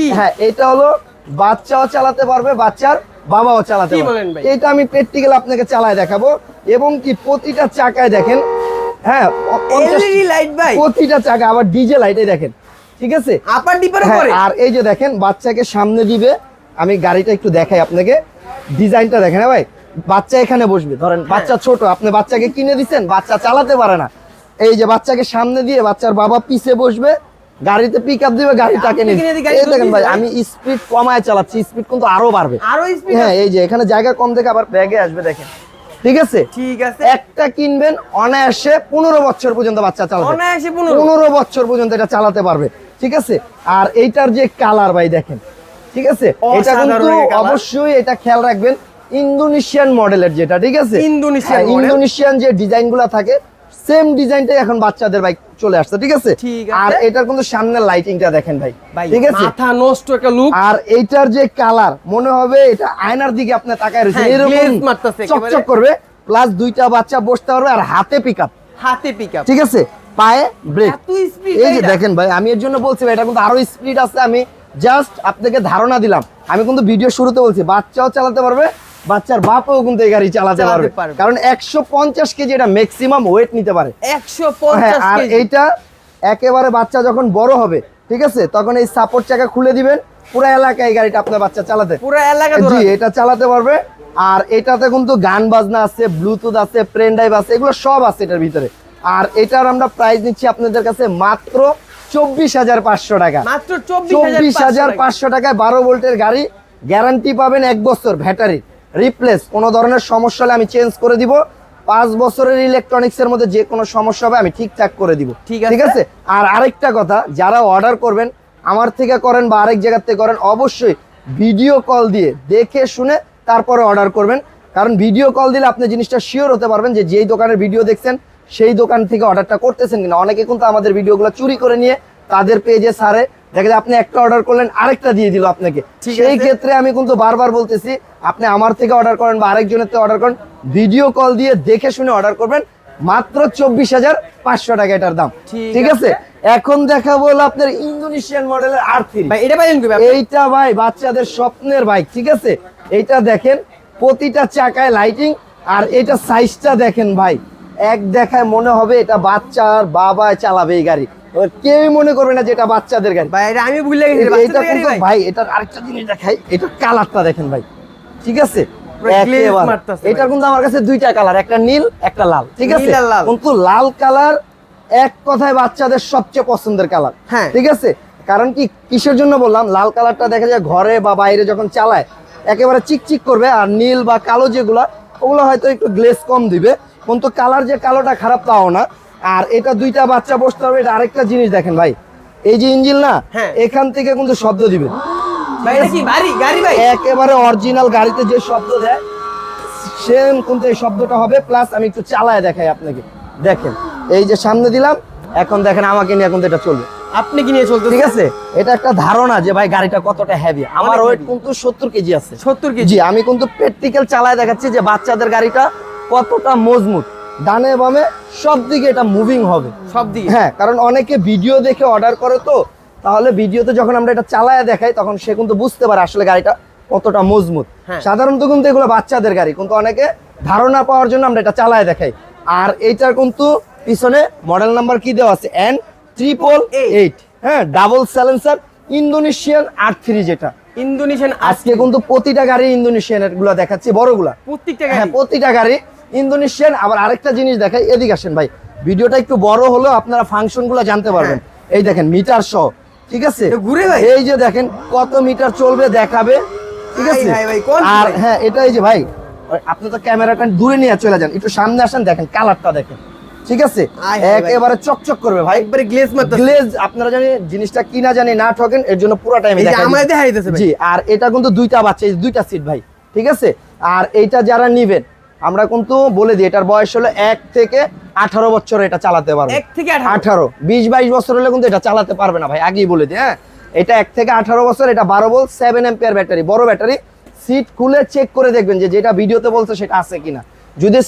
মাটি হ্যাঁ এটা হলো বাচ্চাও চালাতে পারবে বাচ্চার বাবাও চালাতে পারবে। এটা আমি প্র্যাকটিক্যাল আপনাকে চালায় দেখাবো এবং কি প্রতিটা চাকায় দেখেন হ্যাঁ প্রতিটা চাকা আবার ডিজে লাইটে দেখেন ঠিক আছে? আপার ডিপার করে আর এই যে দেখেন বাচ্চাকে সামনে দিবে আমি গাড়িটা একটু দেখাই আপনাকে। ডিজাইনটা দেখেন হ্যাঁ ভাই বাচ্চা এখানে বসবে ধরেন হ্যাঁ। বাচ্চা ছোট আপনি বাচ্চাকে কিনে দিচ্ছেন বাচ্চা চালাতে পারে না। এই যে বাচ্চাকে সামনে দিয়ে বাচ্চার বাবা পিছে বসবে গাড়িতে পিক আপ দিবে গাড়ি এই দেখেন ভাই। আমি স্পিড কমায় চালাচ্ছি স্পিড কিন্তু আরও বাড়বে। আরও স্পিড হ্যাঁ এই যে এখানে জায়গা কম থেকে আবার ব্যাগে আসবে দেখেন। ঠিক আছে? ঠিক আছে। একটা কিনবেন অনায়াসে পনেরো বছর পর্যন্ত বাচ্চা চালাবে অনায়াসে পনেরো। পনেরো বছর পর্যন্ত এটা চালাতে পারবে। ঠিক আছে? আর এইটার যে কালার ভাই দেখেন। ঠিক আছে? এটা কিন্তু অবশ্যই এটা খেয়াল রাখবেন ইন্দোনেশিয়ান মডেলের যেটা ঠিক আছে? ইন্দোনেশিয়ান হ্যাঁ, ইন্দোনেশিয়ান যে ডিজাইনগুলা থাকে সেম ডিজাইনটাই এখন বাচ্চাদের বাইক চলে আসছে ঠিক আছে? আর এটার কিন্তু সামনের লাইটিংটা দেখেন ভাই। ঠিক আছে? মাথা নষ্ট একটা লুক আর এইটার যে কালার মনে হবে এটা আয়নার দিকে আপনি তাকায় রয়েছেন। হ্যাঁ, এরকম মারতাছে। চকচক করবে প্লাস দুইটা বাচ্চা বসতে পারবে আর হাতে পিক হাতে পিক আপ ঠিক আছে? পায়ে ব্রেক এত স্পিড এই যে দেখেন ভাই আমি এর জন্য বলছি ভাই, এটা কিন্তু আরও স্পিড আছে। আমি জাস্ট আপনাকে ধারণা দিলাম। আমি কিন্তু ভিডিও শুরুতে বলছি বাচ্চাও চালাতে পারবে বাচ্চার বাপও কিন্তু এই গাড়ি চালাতে পারবে। কারণ একশো পঞ্চাশ কেজি এটা ম্যাক্সিমাম ওয়েট নিতে পারে। একশো হ্যাঁ পঞ্চাশ আর এইটা একেবারে বাচ্চা যখন বড় হবে ঠিক আছে তখন এই সাপোর্ট চাকা খুলে দিবেন পুরো এলাকায় এই গাড়িটা আপনার বাচ্চা চালাতে। পুরো এলাকা জি এটা চালাতে পারবে। আর এটাতে কিন্তু গান বাজনা আছে ব্লুটুথ আছে প্রেন ড্রাইভ আছে এগুলো সব আছে এটার ভিতরে। আর এটার আমরা প্রাইস নিচ্ছি আপনাদের কাছে মাত্র চব্বিশ হাজার পাঁচশো টাকা। মাত্র চব্বিশ হাজার পাঁচশো টাকায় বারো ভোল্টের গাড়ি গ্যারান্টি পাবেন এক বছর ব্যাটারি রিপ্লেস কোনো ধরনের সমস্যা হলে আমি চেঞ্জ করে দিব। পাঁচ বছরের ইলেকট্রনিক্স এর মধ্যে যে কোনো সমস্যা হবে আমি ঠিকঠাক করে দিব। ঠিক আছে। ঠিক আছে? আর আরেকটা কথা যারা অর্ডার করবেন আমার থেকে করেন বা আরেক জায়গার থেকে করেন অবশ্যই ভিডিও কল দিয়ে দেখে শুনে তারপরে অর্ডার করবেন। কারণ ভিডিও কল দিলে আপনি জিনিসটা শিওর হতে পারবেন যে যেই দোকানের ভিডিও দেখছেন সেই দোকান থেকে অর্ডারটা করতেছেন কিনা। অনেকে কিন্তু আমাদের ভিডিওগুলো চুরি করে নিয়ে তাদের পেজে সারে। দেখা যায় আপনি একটা অর্ডার করলেন আরেকটা দিয়ে দিল আপনাকে। ঠিক সেই ক্ষেত্রে আমি কিন্তু বারবার বলতেছি আপনি আমার থেকে অর্ডার করেন বা আরেকজনের থেকে অর্ডার করেন ভিডিও কল দিয়ে দেখে শুনে অর্ডার করবেন মাত্র চব্বিশ হাজার পাঁচশো টাকা এটার দাম। ঠিক আছে। এখন দেখাবো আপনার ইন্দোনেশিয়ান মডেলের আর থ্রি ভাই এটা ভাই এইটা ভাই বাচ্চাদের স্বপ্নের বাইক ঠিক আছে? এইটা দেখেন প্রতিটা চাকায় লাইটিং আর এটা সাইজটা দেখেন ভাই। এক দেখায় মনে হবে এটা বাচ্চার বাবা চালাবে এই গাড়ি। কেউই মনে করবে না যে এটা বাচ্চাদের গাড়ি ভাই এটা আমি ভুলে গেছি এটা কিন্তু ভাই। এটার আরেকটা জিনিস দেখাই এটার কালারটা দেখেন ভাই ঠিক আছে পুরো glaze একেবারে। মারতাছে এটা ভাই। কিন্তু আমার কাছে দুইটা কালার একটা নীল একটা লাল ঠিক আছে লাল। কিন্তু লাল কালার এক কথায় বাচ্চাদের সবচেয়ে পছন্দের কালার হ্যাঁ। ঠিক আছে কারণ কি কিসের জন্য বললাম লাল কালারটা দেখা যায় ঘরে বা বাইরে যখন চালায় একেবারে চিকচিক করবে আর নীল বা কালো যেগুলা ওগুলো হয়তো একটু গ্লেস কম দিবে কিন্তু কালার যে কালোটা খারাপ তাও না আর এটা দুইটা বাচ্চা বসতে হবে এটা আরেকটা জিনিস দেখেন ভাই। এই যে ইঞ্জিন না হ্যাঁ। এখান থেকে কিন্তু শব্দ দিবে। একেবারে অরিজিনাল গাড়িতে যে শব্দ দেয় সেম কিন্তু এই শব্দটা হবে প্লাস আমি একটু চালায় দেখাই আপনাকে। দেখেন এই যে সামনে দিলাম এখন দেখেন আমাকে নিয়ে এখন এটা চলবে। আপনি কি নিয়ে চলতে ঠিক আছে? এটা একটা ধারণা যে ভাই গাড়িটা কতটা হেভি আমার ওয়েট কিন্তু সত্তর কেজি আছে। সত্তর কেজি। আমি কিন্তু প্র্যাকটিক্যাল চালায় দেখাচ্ছি যে বাচ্চাদের গাড়িটা কতটা মজবুত। ডানে বামে সব দিকে এটা মুভিং হবে। সব দিকে হ্যাঁ কারণ অনেকে ভিডিও দেখে অর্ডার করে তো তাহলে ভিডিওতে যখন আমরা এটা চালায় দেখাই তখন সে কিন্তু বুঝতে পারে আসলে গাড়িটা কতটা মজবুত। হ্যাঁ। সাধারণত কিন্তু এগুলো বাচ্চাদের গাড়ি কিন্তু অনেকে ধারণা পাওয়ার জন্য আমরা এটা চালায় দেখাই। আর এইটার কিন্তু পিছনে মডেল নাম্বার কি দেওয়া আছে? এন ট্রিপল এইট হ্যাঁ ডাবল স্যালেন্সার ইন্দোনেশিয়ান আর থ্রি যেটা। ইন্দোনেশিয়ান আজকে কিন্তু প্রতিটা গাড়ি ইন্দোনেশিয়ানগুলা দেখাচ্ছি বড়গুলা। প্রত্যেকটা হ্যাঁ গাড়ি প্রতিটা গাড়ি ইন্দোনেশিয়ান আবার আরেকটা জিনিস দেখাই এদিকে আসেন ভাই। ভিডিওটা একটু বড় হলেও আপনারা ফাংশনগুলো জানতে পারবেন। এই দেখেন মিটার সহ ঠিক আছে? ঘুরে ভাই? এই যে দেখেন কত মিটার চলবে দেখাবে ঠিক আছে? আর হ্যাঁ এটা এই যে ভাই আপনি তো ক্যামেরাটা দূরে নিয়ে চলে যান একটু সামনে আসেন দেখেন কালারটা দেখেন ঠিক আছে? হায়। একেবারে চকচক করবে ভাই। একবারে গ্লেজ মারতে গ্লেজ আপনারা জানি জিনিসটা কিনা জানি না ঠকেন এর জন্য পুরো টাইম এই যে আমাদের দেখা দিতেছে। জি আর এটা কিন্তু দুইটা বাচ্চা দুইটা সিট ভাই ঠিক আছে? আর এইটা যারা নিবেন আমরা কিন্তু বলে দিই এটার বয়স হলো এক থেকে আঠারো বছর এটা চালাতে পারবে। এক থেকে আঠারো। বিশ বাইশ বছর হলে কিন্তু এটা চালাতে পারবে না ভাই আগেই বলে দিই হ্যাঁ? এটা এক থেকে আঠারো বছর এটা বারো বল সেভেন এম্পিয়ার ব্যাটারি বড় ব্যাটারি সিট খুলে চেক করে দেখবেন যে যেটা ভিডিওতে বলছে সেটা আছে কিনা। যদি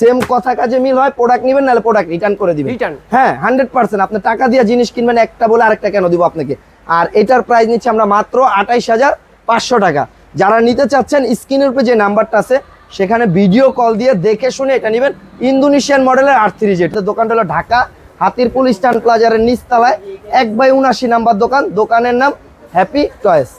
সেম কথা কাজে মিল হয় প্রোডাক্ট নেবেন নাহলে প্রোডাক্ট রিটার্ন করে দিবেন। হ্যাঁ হান্ড্রেড পার্সেন্ট আপনি টাকা দিয়ে জিনিস কিনবেন একটা বলে আরেকটা কেন দিব আপনাকে? আর এটার প্রাইস নিচ্ছে আমরা মাত্র আঠাইশ হাজার পাঁচশো টাকা। যারা নিতে চাচ্ছেন স্ক্রিনের উপরে যে নাম্বারটা আছে সেখানে ভিডিও কল দিয়ে দেখে শুনে এটা নেবেন ইন্দোনেশিয়ান মডেলের থ্রি জেড দোকানটা হলো ঢাকা, হাতিরপুল স্ট্যান্ড প্লাজারের নিচতলায়, এক বাই উনাশি নাম্বার দোকান। দোকানের নাম হ্যাপি টয়েস